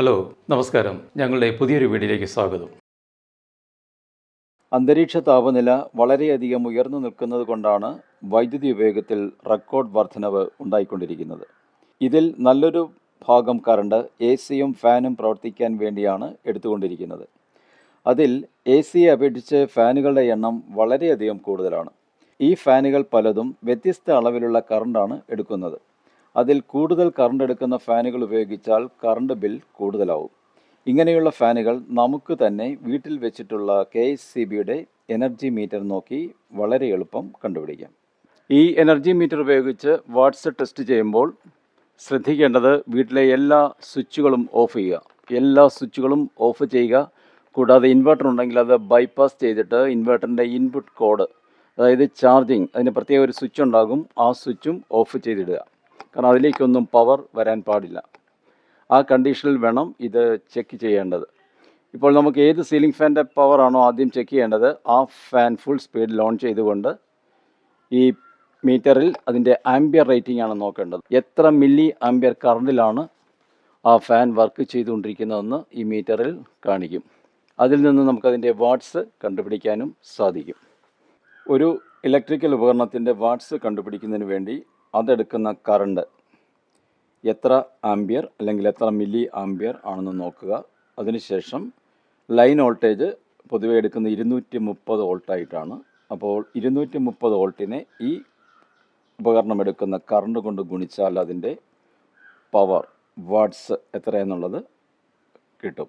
Hello നമസ്കാരം. ഞങ്ങളുടെ പുതിയൊരു വീഡിയോയിലേക്ക് സ്വാഗതം. അന്തരീക്ഷ താപനില വളരെയധികം ഉയർന്നു നിൽക്കുന്നത് കൊണ്ടാണ് വൈദ്യുതി ഉപയോഗത്തിൽ റെക്കോർഡ് വർധനവ് ഉണ്ടായിക്കൊണ്ടിരിക്കുന്നത്. ഇതിൽ നല്ലൊരു ഭാഗം കറണ്ട് എ സിയും ഫാനും പ്രവർത്തിക്കാൻ വേണ്ടിയാണ് എടുത്തുകൊണ്ടിരിക്കുന്നത്. അതിൽ എ സിയെ അപേക്ഷിച്ച് ഫാനുകളുടെ എണ്ണം വളരെയധികം കൂടുതലാണ്. ഈ ഫാനുകൾ പലതും വ്യത്യസ്ത അളവിലുള്ള കറണ്ടാണ് എടുക്കുന്നത്. അതിൽ കൂടുതൽ കറണ്ട് എടുക്കുന്ന ഫാനുകൾ ഉപയോഗിച്ചാൽ കറണ്ട് ബിൽ കൂടുതലാവും. ഇങ്ങനെയുള്ള ഫാനുകൾ നമുക്ക് തന്നെ വീട്ടിൽ വെച്ചിട്ടുള്ള കെ എസ് സി ബിയുടെ എനർജി മീറ്റർ നോക്കി വളരെ എളുപ്പം കണ്ടുപിടിക്കാം. ഈ എനർജി മീറ്റർ ഉപയോഗിച്ച് വാട്സ് ടെസ്റ്റ് ചെയ്യുമ്പോൾ ശ്രദ്ധിക്കേണ്ടത് വീട്ടിലെ എല്ലാ സ്വിച്ചുകളും ഓഫ് ചെയ്യുക. എല്ലാ സ്വിച്ചുകളും ഓഫ് ചെയ്യുക. കൂടാതെ ഇൻവെർട്ടർ ഉണ്ടെങ്കിൽ അത് ബൈപ്പാസ് ചെയ്തിട്ട് ഇൻവെർട്ടറിന്റെ ഇൻപുട്ട് കോഡ് അതായത് ചാർജിങ് അതിന് പ്രത്യേക ഒരു സ്വിച്ച് ഉണ്ടാകും. ആ സ്വിച്ചും ഓഫ് ചെയ്തിടുക. കാരണം അതിലേക്കൊന്നും പവർ വരാൻ പാടില്ല. ആ കണ്ടീഷനിൽ വേണം ഇത് ചെക്ക് ചെയ്യേണ്ടത്. ഇപ്പോൾ നമുക്ക് ഏത് സീലിംഗ് ഫാന്റെ പവറാണോ ആദ്യം ചെക്ക് ചെയ്യേണ്ടത് ആ ഫാൻ ഫുൾ സ്പീഡിൽ ഓൺ ചെയ്തുകൊണ്ട് ഈ മീറ്ററിൽ അതിന്റെ ആംബിയർ റേറ്റിംഗ് ആണ് നോക്കേണ്ടത്. എത്ര മില്ലി ആംബിയർ കറണ്ടിലാണ് ആ ഫാൻ വർക്ക് ചെയ്തുകൊണ്ടിരിക്കുന്നതെന്ന് ഈ മീറ്ററിൽ കാണിക്കും. അതിൽ നിന്ന് നമുക്കതിന്റെ വാട്ട്സ് കണ്ടുപിടിക്കാനും സാധിക്കും. ഒരു ഇലക്ട്രിക്കൽ ഉപകരണത്തിന്റെ വാട്ട്സ് കണ്ടുപിടിക്കുന്നതിന് വേണ്ടി അതെടുക്കുന്ന കറണ്ട് എത്ര ആംബിയർ അല്ലെങ്കിൽ എത്ര മില്ലി ആംബിയർ ആണെന്ന് നോക്കുക. അതിനുശേഷം ലൈൻ വോൾട്ടേജ് പൊതുവെ എടുക്കുന്ന ഇരുന്നൂറ്റി മുപ്പത് വോൾട്ടായിട്ടാണ് അപ്പോൾ ഇരുന്നൂറ്റി മുപ്പത് വോൾട്ടിനെ ഈ ഉപകരണം എടുക്കുന്ന കറണ്ട് കൊണ്ട് ഗുണിച്ചാൽ അതിന്റെ പവർ വാട്ട്സ് എത്രയെന്നുള്ളത് കിട്ടും.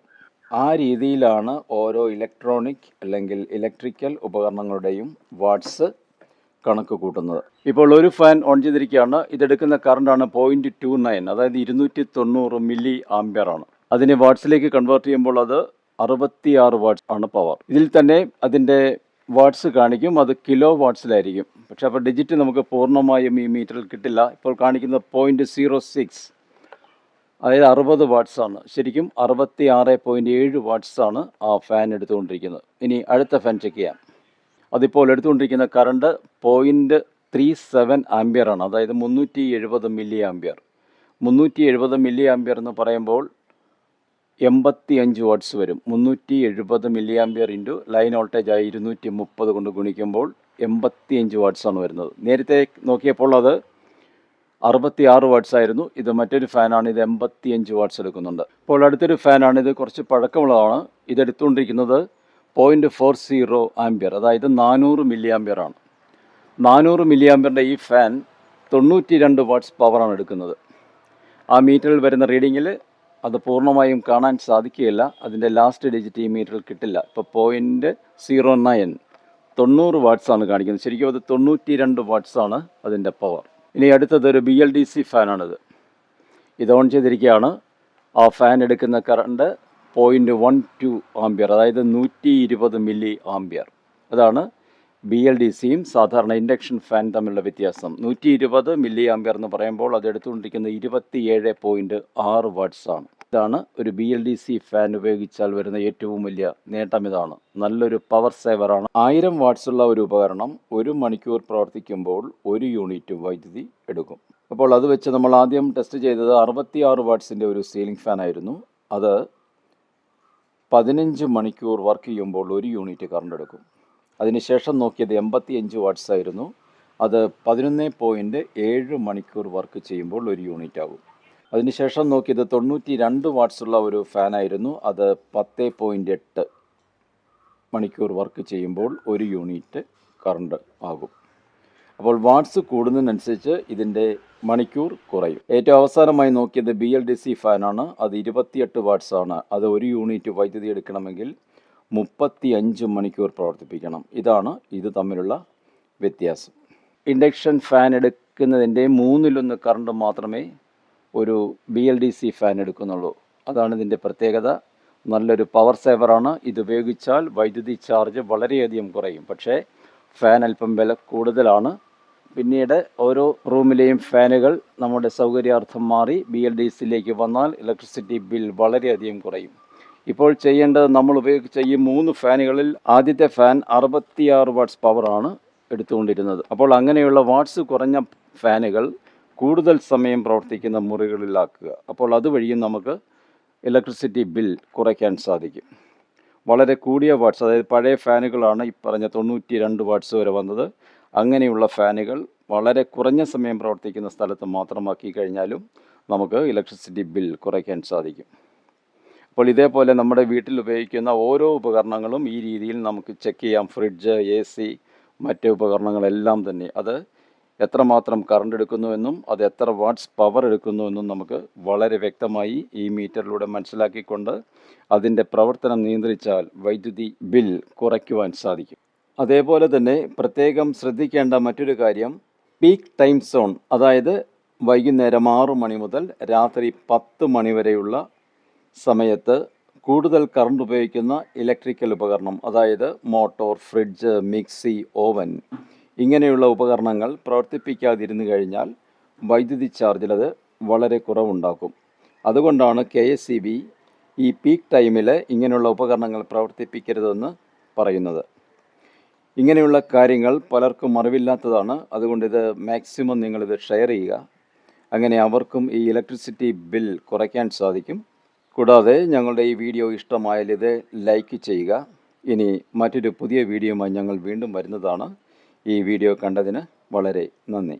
ആ രീതിയിലാണ് ഓരോ ഇലക്ട്രോണിക് അല്ലെങ്കിൽ ഇലക്ട്രിക്കൽ ഉപകരണങ്ങളുടെയും വാട്ട്സ് കണക്ക് കൂട്ടുന്നത്. ഇപ്പോൾ ഒരു ഫാൻ ഓൺ ചെയ്തിരിക്കുകയാണ്. ഇതെടുക്കുന്ന കറണ്ടാണ് പോയിന്റ് ടു നയൻ അതായത് ഇരുന്നൂറ്റി തൊണ്ണൂറ് മില്ലി ആണ്. അതിനെ വാട്ട്സിലേക്ക് കൺവേർട്ട് ചെയ്യുമ്പോൾ അത് അറുപത്തിയാറ് വാട്ട്സ് ആണ് പവർ ഇതിൽ തന്നെ അതിന്റെ വാട്ട്സ് കാണിക്കും. അത് കിലോ വാട്ട്സിലായിരിക്കും പക്ഷെ അപ്പോൾ ഡിജിറ്റ് നമുക്ക് പൂർണമായും ഈ മീറ്ററിൽ കിട്ടില്ല. ഇപ്പോൾ കാണിക്കുന്നത് പോയിന്റ് സീറോ സിക്സ് അതായത് അറുപത് വാട്ട്സ് ആണ്. ശരിക്കും അറുപത്തി ആറ് പോയിന്റ് ഏഴ് വാട്ട്സ് ആണ് ആ ഫാൻ എടുത്തുകൊണ്ടിരിക്കുന്നത്. ഇനി അടുത്ത ഫാൻ ചെക്ക് ചെയ്യാം. അതിപ്പോൾ എടുത്തുകൊണ്ടിരിക്കുന്ന current point three seven ampere ആണ്. അതായത് മുന്നൂറ്റി എഴുപത് മില്ലി ആംബിയർ മുന്നൂറ്റി എഴുപത് മില്ലി ആംബിയർ എന്ന് പറയുമ്പോൾ എൺപത്തി അഞ്ച് വാട്ട്സ് വരും. മുന്നൂറ്റി എഴുപത് milli ampere into line voltage ആയി ഇരുന്നൂറ്റി മുപ്പത് കൊണ്ട് ഗുണിക്കുമ്പോൾ എൺപത്തി അഞ്ച് വാട്ട്സ് ആണ് വരുന്നത്. നേരത്തെ നോക്കിയപ്പോൾ അത് അറുപത്തി ആറ് വാട്ട്സ് ആയിരുന്നു. ഇത് മറ്റൊരു ഫാനാണ് ഇത് എൺപത്തി അഞ്ച് വാട്ട്സ് എടുക്കുന്നുണ്ട്. ഇപ്പോൾ അടുത്തൊരു ഫാനാണ് ഇത് കുറച്ച് പഴക്കമുള്ളതാണ്. ഇത് പോയിന്റ് ഫോർ സീറോ ആംബിയർ അതായത് നാനൂറ് മില്ലി ആണ്. നാനൂറ് മില്ലി ആംബിയറിന്റെ ഈ ഫാൻ തൊണ്ണൂറ്റി രണ്ട് വാട്ട്സ് പവറാണ് എടുക്കുന്നത്. ആ മീറ്ററിൽ വരുന്ന റീഡിങ്ങിൽ അത് പൂർണമായും കാണാൻ സാധിക്കുകയില്ല. അതിന്റെ ലാസ്റ്റ് ഡിജിറ്റ് ഈ മീറ്ററിൽ കിട്ടില്ല. ഇപ്പോൾ പോയിന്റ് സീറോ നയൻ തൊണ്ണൂറ് വാട്ട്സാണ് കാണിക്കുന്നത്. ശരിക്കും അത് തൊണ്ണൂറ്റി രണ്ട് വാട്ട്സാണ് അതിന്റെ പവർ ഇനി അടുത്തത് ഒരു ബി എൽ ഡി സി ഫാനാണിത് ഇത് ഓൺ ചെയ്തിരിക്കുകയാണ്. ആ ഫാൻ എടുക്കുന്ന current point one two ampere അതായത് നൂറ്റി ഇരുപത് മില്ലി ആംബിയർ അതാണ് ബി എൽ ഡി സിയും സാധാരണ ഇൻഡക്ഷൻ ഫാൻ തമ്മിലുള്ള വ്യത്യാസം. നൂറ്റി ഇരുപത് മില്ലി ആംബിയർ എന്ന് പറയുമ്പോൾ അത് എടുത്തുകൊണ്ടിരിക്കുന്നത് ഇരുപത്തിയേഴ് പോയിന്റ് ആറ് വാട്ട്സ് ആണ്. ഇതാണ് ഒരു B L D C fan ഉപയോഗിച്ചാൽ വരുന്ന ഏറ്റവും വലിയ നേട്ടം ഇതാണ്. നല്ലൊരു പവർ സേവറാണ് ആയിരം വാട്ട്സ് ഉള്ള ഒരു ഉപകരണം ഒരു മണിക്കൂർ പ്രവർത്തിക്കുമ്പോൾ ഒരു യൂണിറ്റ് വൈദ്യുതി എടുക്കും. അപ്പോൾ അത് വെച്ച് നമ്മൾ ആദ്യം ടെസ്റ്റ് ചെയ്തത് അറുപത്തിയാറ് വാട്ട്സിന്റെ ഒരു സീലിംഗ് ഫാൻ ആയിരുന്നു. അത് പതിനഞ്ച് മണിക്കൂർ വർക്ക് ചെയ്യുമ്പോൾ ഒരു യൂണിറ്റ് കറണ്ട് എടുക്കും. അതിനുശേഷം നോക്കിയത് എൺപത്തി അഞ്ച് വാട്ട്സ് ആയിരുന്നു. അത് പതിനൊന്ന് പോയിന്റ് ഏഴ് മണിക്കൂർ വർക്ക് ചെയ്യുമ്പോൾ ഒരു യൂണിറ്റ് ആകും അതിനുശേഷം നോക്കിയത് തൊണ്ണൂറ്റി രണ്ട് വാട്ട്സുള്ള ഒരു ഫാനായിരുന്നു അത് പത്ത് പോയിന്റ് എട്ട് മണിക്കൂർ വർക്ക് ചെയ്യുമ്പോൾ ഒരു യൂണിറ്റ് കറണ്ട് ആകും. അപ്പോൾ വാട്ട്സ് കൂടുന്നതിനനുസരിച്ച് ഇതിന്റെ മണിക്കൂർ കുറയും. ഏറ്റവും അവസാനമായി നോക്കിയത് ബി എൽ ഡി സി ഫാനാണ് അത് ഇരുപത്തിയെട്ട് വാട്ട്സ് ആണ്. അത് ഒരു യൂണിറ്റ് വൈദ്യുതി എടുക്കണമെങ്കിൽ മുപ്പത്തി അഞ്ച് മണിക്കൂർ പ്രവർത്തിപ്പിക്കണം. ഇതാണ് ഇത് തമ്മിലുള്ള വ്യത്യാസം. ഇൻഡക്ഷൻ ഫാൻ എടുക്കുന്നതിന്റെ മൂന്നിലൊന്ന് കറണ്ട് മാത്രമേ ഒരു B L D C fan എടുക്കുന്നുള്ളൂ. അതാണ് ഇതിന്റെ പ്രത്യേകത. നല്ലൊരു പവർ സേവറാണ് ഇത് ഉപയോഗിച്ചാൽ വൈദ്യുതി ചാർജ് വളരെയധികം കുറയും. പക്ഷേ ഫാൻ അല്പം വില കൂടുതലാണ്. പിന്നീട് ഓരോ റൂമിലെയും ഫാനുകൾ നമ്മുടെ സൗകര്യാർത്ഥം മാറി ബി എൽ ഡി സിയിലേക്ക് വന്നാൽ ഇലക്ട്രിസിറ്റി ബിൽ വളരെയധികം കുറയും. ഇപ്പോൾ ചെയ്യേണ്ടത് നമ്മൾ ഉപയോഗിച്ച ഈ മൂന്ന് ഫാനുകളിൽ ആദ്യത്തെ ഫാൻ അറുപത്തിയാറ് വാട്ട്സ് പവറാണ് എടുത്തുകൊണ്ടിരുന്നത്. അപ്പോൾ അങ്ങനെയുള്ള വാട്ട്സ് കുറഞ്ഞ ഫാനുകൾ കൂടുതൽ സമയം പ്രവർത്തിക്കുന്ന മുറികളിലാക്കുക. അപ്പോൾ അതുവഴിയും നമുക്ക് ഇലക്ട്രിസിറ്റി ബിൽ കുറയ്ക്കാൻ സാധിക്കും. വളരെ കൂടിയ വാട്ട്സ് അതായത് പഴയ ഫാനുകളാണ് ഈ പറഞ്ഞ തൊണ്ണൂറ്റി രണ്ട് വാട്ട്സ് വരെ വന്നത്. അങ്ങനെയുള്ള ഫാനുകൾ വളരെ കുറഞ്ഞ സമയം പ്രവർത്തിക്കുന്ന സ്ഥലത്ത് മാത്രമാക്കി കഴിഞ്ഞാലും നമുക്ക് ഇലക്ട്രിസിറ്റി ബിൽ കുറയ്ക്കാൻ സാധിക്കും. അപ്പോൾ ഇതേപോലെ നമ്മുടെ വീട്ടിൽ ഉപയോഗിക്കുന്ന ഓരോ ഉപകരണങ്ങളും ഈ രീതിയിൽ നമുക്ക് ചെക്ക് ചെയ്യാം. ഫ്രിഡ്ജ് എ സി മറ്റ് ഉപകരണങ്ങളെല്ലാം തന്നെ. അത് എത്രമാത്രം കറണ്ട് എടുക്കുന്നുവെന്നും അത് എത്ര വാട്ട്സ് പവർ എടുക്കുന്നുവെന്നും നമുക്ക് വളരെ വ്യക്തമായി ഈ മീറ്ററിലൂടെ മനസ്സിലാക്കിക്കൊണ്ട് അതിന്റെ പ്രവർത്തനം നിയന്ത്രിച്ചാൽ വൈദ്യുതി ബിൽ കുറയ്ക്കുവാൻ സാധിക്കും. അതേപോലെ തന്നെ പ്രത്യേകം ശ്രദ്ധിക്കേണ്ട മറ്റൊരു കാര്യം പീക്ക് ടൈം സോൺ അതായത് വൈകുന്നേരം ആറു മണി മുതൽ രാത്രി പത്ത് മണി വരെയുള്ള സമയത്ത് കൂടുതൽ കറണ്ട് ഉപയോഗിക്കുന്ന ഇലക്ട്രിക്കൽ ഉപകരണം അതായത് മോട്ടോർ ഫ്രിഡ്ജ് മിക്സി ഓവൻ ഇങ്ങനെയുള്ള ഉപകരണങ്ങൾ പ്രവർത്തിപ്പിക്കാതിരുന്നു കഴിഞ്ഞാൽ വൈദ്യുതി ചാർജിൽ അത് വളരെ കുറവുണ്ടാക്കും. അതുകൊണ്ടാണ് കെ എസ് ഈ പീക്ക് ടൈമിൽ ഇങ്ങനെയുള്ള ഉപകരണങ്ങൾ പ്രവർത്തിപ്പിക്കരുതെന്ന് പറയുന്നത്. ഇങ്ങനെയുള്ള കാര്യങ്ങൾ പലർക്കും അറിവില്ലാത്തതാണ്. അതുകൊണ്ട് ഇത് മാക്സിമം നിങ്ങളിത് ഷെയർ ചെയ്യുക. അങ്ങനെ അവർക്കും ഈ ഇലക്ട്രിസിറ്റി ബിൽ കുറയ്ക്കാൻ സാധിക്കും. കൂടാതെ ഞങ്ങളുടെ ഈ വീഡിയോ ഇഷ്ടമായാൽ ഇത് ലൈക്ക് ചെയ്യുക. ഇനി മറ്റൊരു പുതിയ വീഡിയോയുമായി ഞങ്ങൾ വീണ്ടും വരുന്നതാണ്. ഈ വീഡിയോ കണ്ടതിന് വളരെ നന്ദി.